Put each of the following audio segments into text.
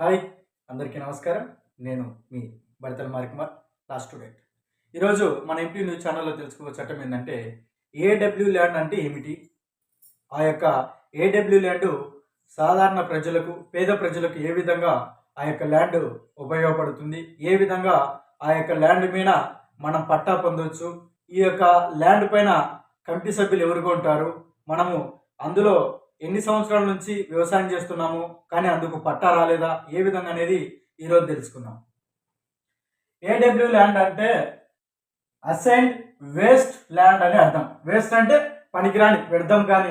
Hi అందరికీ నమస్కారం. నేను మీ బడితల మారికుమార్ లా స్టూడెంట్ ఈరోజు మన ఎంపీ న్యూస్ ఛానల్లో తెలుసుకోవచ్చు చట్టం ఏంటంటే ఏడబ్ల్యూ ల్యాండ్ అంటే ఏమిటి? ఆ యొక్క ఏడబ్ల్యూ ల్యాండ్ సాధారణ ప్రజలకు పేద ప్రజలకు ఏ విధంగా ఆ యొక్క ల్యాండ్ ఉపయోగపడుతుంది? ఏ విధంగా ఆ యొక్క ల్యాండ్ మీద మనం పట్టా పొందవచ్చు ఈ యొక్క ల్యాండ్ పైన కమిటీ సభ్యులు ఎవరుగా ఉంటారు? మనము అందులో ఎన్ని సంవత్సరాల నుంచి వ్యవసాయం చేస్తున్నాము కానీ అందుకు పట్టా రాలేదా? ఏ విధంగా అనేది ఈరోజు తెలుసుకున్నాం ఏడబ్ల్యూ ల్యాండ్ అంటే అసైన్ వేస్ట్ ల్యాండ్ అని అర్థం. వేస్ట్ అంటే పనికిరాని వ్యర్థం కాని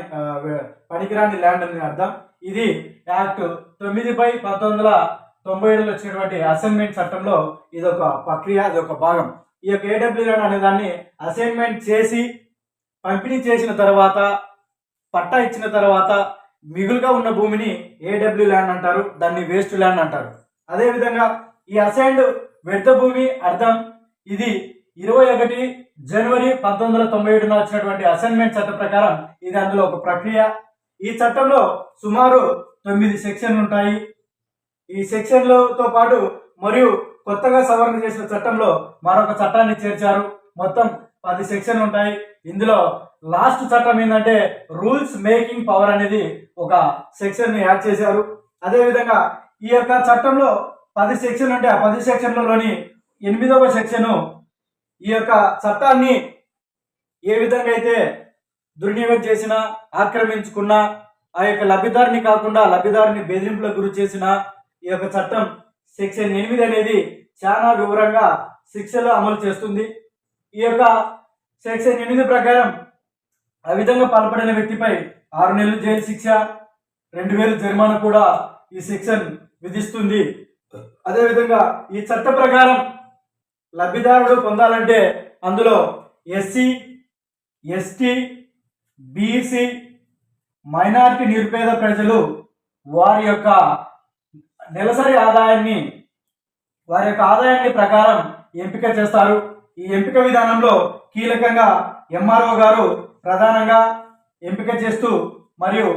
పనికిరాని ల్యాండ్ అని అర్థం. ఇది యాక్ట్ తొమ్మిది బై పంతొమ్మిది వందల తొంభై ఏడులో వచ్చినటువంటి అసైన్మెంట్ చట్టంలో ఇది ఒక ప్రక్రియ అది ఒక భాగం. ఈ యొక్క ఏడబ్ల్యూ ల్యాండ్ అనే దాన్ని అసైన్మెంట్ చేసి పంపిణీ చేసిన తర్వాత పట్టా ఇచ్చిన తర్వాత మిగులుగా ఉన్న భూమిని ఏడబ్ల్యూ ల్యాండ్ అంటారు దాన్ని వేస్ట్ ల్యాండ్ అంటారు. అదేవిధంగా ఈ అసైన్డ్ వ్యర్థ భూమి అర్థం ఇది ఇరవై ఒకటి జనవరి పంతొమ్మిది వందల తొంభై ఏడున వచ్చినటువంటి అసైన్మెంట్ చట్ట ప్రకారం ఇది అందులో ఒక ప్రక్రియ. ఈ చట్టంలో సుమారు తొమ్మిది సెక్షన్లు ఉంటాయి. ఈ సెక్షన్లతో పాటు మరియు కొత్తగా సవరణ చేసిన చట్టంలో మరొక చట్టాన్ని చేర్చారు. మొత్తం పది సెక్షన్లు ఉంటాయి. ఇందులో లాస్ట్ చట్టం ఏంటంటే రూల్స్ మేకింగ్ పవర్ అనేది ఒక సెక్షన్ని యాడ్ చేశారు. అదేవిధంగా ఈ యొక్క చట్టంలో పది సెక్షన్ ఉంటే ఆ పది సెక్షన్లలోని ఎనిమిదవ సెక్షను ఈ యొక్క చట్టాన్ని ఏ విధంగా అయితే దుర్వినియోగం చేసినా ఆక్రమించుకున్నా ఆ యొక్క లబ్ధిదారుని కాకుండా లబ్ధిదారుని బెదిరింపులకు గురి చేసిన ఈ యొక్క చట్టం సెక్షన్ ఎనిమిది అనేది చాలా వివరంగా శిక్షలు అమలు చేస్తుంది. ఈ యొక్క సెక్షన్ ఎనిమిది ప్రకారం ఆ విధంగా పాల్పడిన వ్యక్తిపై ఆరు నెలలు జైలు శిక్ష రెండు వేలు జరిమానా కూడా ఈ సెక్షన్ విధిస్తుంది. అదేవిధంగా ఈ చట్ట ప్రకారం లబ్ధిదారుడు పొందాలంటే అందులో ఎస్సీ ఎస్టీ బీసీ మైనారిటీ నిరుపేద ప్రజలు వారి యొక్క నెలసరి ఆదాయాన్ని వారి యొక్క ఆదాయాన్ని ప్రకారం ఎంపిక చేస్తారు. ఈ ఎంపిక విధానంలో కీలకంగా ఎంఆర్ఓ గారు ప్రధానంగా ఎంపిక చేస్తూ మరియు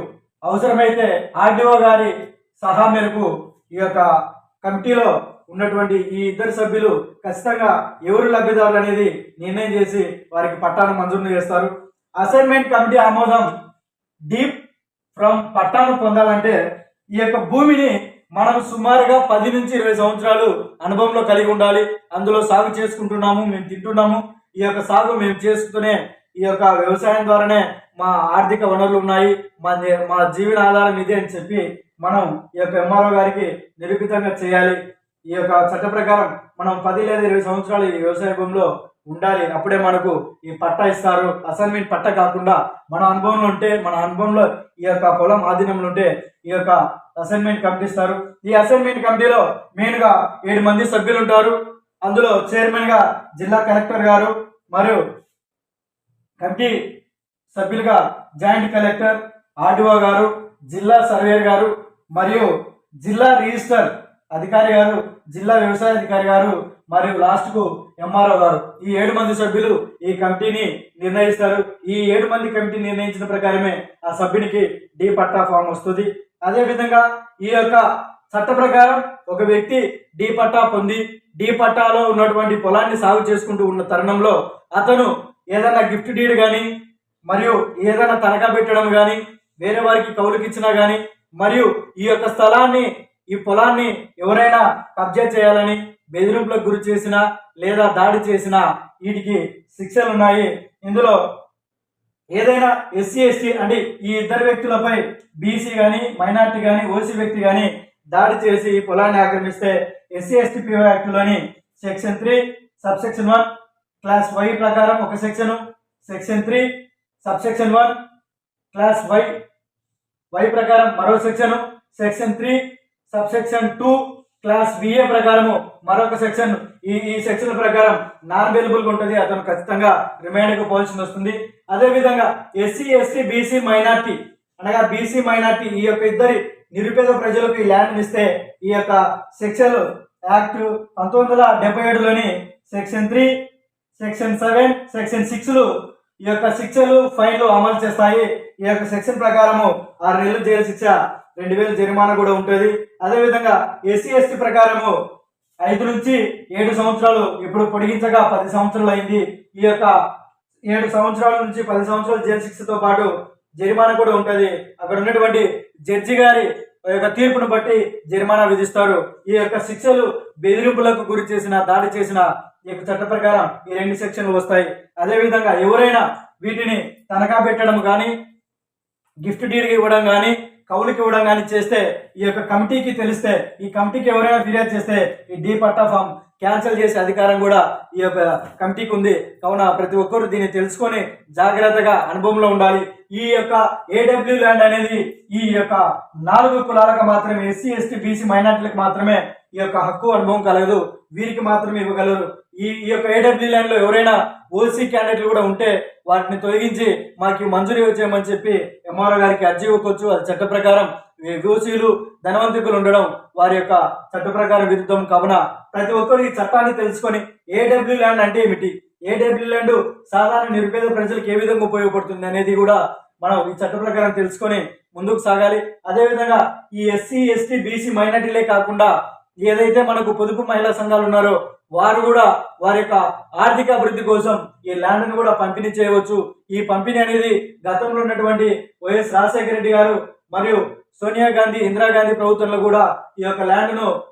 అవసరమైతే ఆర్డీఓ గారి సహా మేరకు ఈ యొక్క కమిటీలో ఉన్నటువంటి ఈ ఇద్దరు సభ్యులు ఖచ్చితంగా ఎవరు లబ్ధిదారులు అనేది నిర్ణయం చేసి వారికి పట్టాను మంజూరు చేస్తారు. అసైన్మెంట్ కమిటీ ఆమోదం డీప్ ఫ్రమ్ పట్టాను పొందాలంటే ఈ యొక్క భూమిని మనం సుమారుగా పది నుంచి ఇరవై సంవత్సరాలు అనుభవంలో కలిగి ఉండాలి. అందులో సాగు చేసుకుంటున్నాము మేము తింటున్నాము. ఈ యొక్క సాగు మేము చేస్తూనే ఈ యొక్క వ్యవసాయం ద్వారానే మా ఆర్థిక వనరులు ఉన్నాయి. మా మా జీవన ఆధారం ఇదే అని చెప్పి మనం ఈ యొక్క ఎంఆర్ఓ గారికి నిరూపితంగా చేయాలి. ఈ యొక్క చట్ట ప్రకారం మనం పది లేదా ఇరవై సంవత్సరాలు ఈ వ్యవసాయ భూమిలో ఉండాలి. అప్పుడే మనకు ఈ పట్టా ఇస్తారు. అసైన్మెంట్ పట్ట కాకుండా మన అనుభవంలో ఉంటే మన అనుభవంలో ఈ యొక్క పొలం ఆధీనంలో ఉంటే ఈ యొక్క అసైన్మెంట్ కమిటీ ఇస్తారు. ఈ అసైన్మెంట్ కమిటీలో మెయిన్గా ఏడు మంది సభ్యులు ఉంటారు. అందులో చైర్మన్గా జిల్లా కలెక్టర్ గారు మరియు కమిటీ సభ్యులుగా జాయింట్ కలెక్టర్ ఆర్డీఓ గారు జిల్లా సర్వేయర్ గారు మరియు జిల్లా రిజిస్టర్ అధికారి గారు జిల్లా వ్యవసాయ అధికారి గారు మరియు లాస్ట్కు ఎంఆర్ఓ గారు. ఈ ఏడు మంది సభ్యులు ఈ కమిటీని నిర్ణయిస్తారు. ఈ ఏడు మంది కమిటీ నిర్ణయించిన ప్రకారమే ఆ సభ్యునికి డి పట్టా ఫామ్ వస్తుంది. అదేవిధంగా ఈ యొక్క చట్ట ప్రకారం ఒక వ్యక్తి డి పట్టా పొంది డి పట్టాలో ఉన్నటువంటి పొలాన్ని సాగు చేసుకుంటూ ఉన్న తరుణంలో అతను ఏదైనా గిఫ్ట్ డీడ్ కానీ మరియు ఏదైనా తనఖా పెట్టడం కానీ వేరే వారికి కౌలుకిచ్చినా కానీ మరియు ఈ యొక్క స్థలాన్ని ఈ పొలాన్ని ఎవరైనా కబ్జా చేయాలని బెదిరింపులకు గురి చేసినా లేదా దాడి చేసినా వీటికి శిక్షలు ఉన్నాయి. ఇందులో ఏదైనా ఎస్సీ ఎస్టీ అంటే ఈ ఇద్దరు వ్యక్తులపై బీసీ కానీ మైనార్టీ కానీ ఓసీ వ్యక్తి కానీ దాడి చేసి ఈ పొలాన్ని ఆక్రమిస్తే SC ST PO యాక్ట్లోని section three sub section one clause Y ప్రకారం ఒక section section three sub section one. Clause Y Y ప్రకారం మరో section section three sub section two. Clause VA ప్రకారము మరొక సెక్షన్ ఈ ఈ సెక్షన్ ప్రకారం నాన్ అవైలబుల్గా ఉంటుంది అతను ఖచ్చితంగా రిమైండ్కు వస్తుంది. అదేవిధంగా ఎస్సీ ఎస్టీ బీసీ మైనార్టీ అనగా బీసీ మైనార్టీ ఈ యొక్క ఇద్దరి నిరుపేద ప్రజలకు ఈ ల్యాండ్ ఇస్తే ఈ యొక్క సెక్షన్ యాక్ట్ పంతొమ్మిది వందల డెబ్బై ఏడులోని section three section seven section సిక్స్లు ఈ యొక్క శిక్షలు ఫైన్లు అమలు చేస్తాయి. ఈ యొక్క సెక్షన్ ప్రకారము ఆరు నెలలు జైలు శిక్ష రెండు వేలు జరిమానా కూడా ఉంటుంది. అదేవిధంగా ఎస్సీ ఎస్టీ ప్రకారము ఐదు నుంచి ఏడు సంవత్సరాలు ఇప్పుడు పొడిగించగా పది సంవత్సరాలు అయింది. ఈ యొక్క ఏడు సంవత్సరాల నుంచి పది సంవత్సరాలు జైలు శిక్షతో పాటు జరిమానా కూడా ఉంటుంది. అక్కడ ఉన్నటువంటి జడ్జి గారి యొక్క తీర్పును బట్టి జరిమానా విధిస్తారు. ఈ యొక్క శిక్షలు బెదిరింపులకు గురి చేసిన దాడి చేసిన ఈ యొక్క చట్ట ప్రకారం ఈ రెండు సెక్షన్లు వస్తాయి. అదేవిధంగా ఎవరైనా వీటిని తనఖా పెట్టడం కానీ గిఫ్ట్ డీడ్కి ఇవ్వడం కానీ కౌలుకి ఇవ్వడం కానీ చేస్తే ఈ యొక్క కమిటీకి తెలిస్తే ఈ కమిటీకి ఎవరైనా ఫిర్యాదు చేస్తే ఈ డీ పట్టా ఫామ్ క్యాన్సిల్ చేసే అధికారం కూడా ఈ యొక్క కమిటీకి ఉంది. కావున ప్రతి ఒక్కరు దీన్ని తెలుసుకొని జాగ్రత్తగా అనుభవంలో ఉండాలి. ఈ యొక్క ఏడబ్ల్యూ ల్యాండ్ అనేది ఈ యొక్క నాలుగు కులాలకు మాత్రమే ఎస్సీ ఎస్టీ బీసీ మైనార్టీలకు మాత్రమే ఈ యొక్క హక్కు అనుభవం కలగదు. వీరికి మాత్రమే ఇవ్వగలరు. ఈ ఈ యొక్క ఏడబ్ల్యూ లైన్లో ఎవరైనా ఓసీ క్యాండిడేట్లు కూడా ఉంటే వాటిని తొలగించి మాకు మంజూరి వచ్చేయమని చెప్పి ఎంఆర్ఓ గారికి అర్జీ ఇవ్వకొచ్చు. అది చట్ట ప్రకారం ఓసీలు ధనవంతుకులు ఉండడం వారి యొక్క చట్ట ప్రకారం విరుద్ధం కావున ప్రతి ఒక్కరు ఈ చట్టాన్ని తెలుసుకొని ఏడబ్ల్యూ ల్యాండ్ అంటే ఏమిటి? ఏడబ్ల్యూ ల్యాండ్ సాధారణ నిరుపేద ప్రజలకు ఏ విధంగా ఉపయోగపడుతుంది అనేది కూడా మనం ఈ చట్ట ప్రకారం తెలుసుకొని ముందుకు సాగాలి. అదేవిధంగా ఈ ఎస్సీ ఎస్టీ బీసీ మైనార్టీలే కాకుండా ఏదైతే మనకు పొదుపు మహిళా సంఘాలు ఉన్నారో వారు కూడా వారి యొక్క ఆర్థిక అభివృద్ధి కోసం ఈ ల్యాండ్ను కూడా పంపిణీ చేయవచ్చు. ఈ పంపిణీ అనేది గతంలో ఉన్నటువంటి వైఎస్ రాజశేఖర రెడ్డి గారు మరియు సోనియా గాంధీ ఇందిరాగాంధీ ప్రభుత్వంలో కూడా ఈ యొక్క ల్యాండ్ను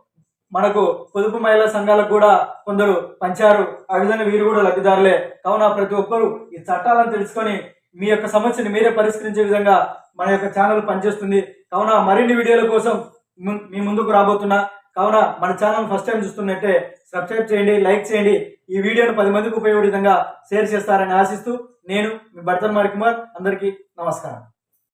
మనకు పొదుపు మహిళా సంఘాలకు కూడా కొందరు పంచారు. ఆ విధంగా వీరు కూడా లబ్ధిదారులే. కావున ప్రతి ఒక్కరూ ఈ చట్టాలను తెలుసుకొని మీ యొక్క సమస్యను మీరే పరిష్కరించే విధంగా మన యొక్క ఛానల్ పనిచేస్తుంది. కావున మరిన్ని వీడియోల కోసం ము- మీ ముందుకు రాబోతున్నా. కావున మన ఛానల్ ఫస్ట్ టైం చూస్తున్నట్టే సబ్స్క్రైబ్ చేయండి లైక్ చేయండి. ఈ వీడియోను పది మందికి ఉపయోగ విధంగా షేర్ చేస్తారని ఆశిస్తూ నేను మీ భర్తన్ కుమార్. అందరికీ నమస్కారం.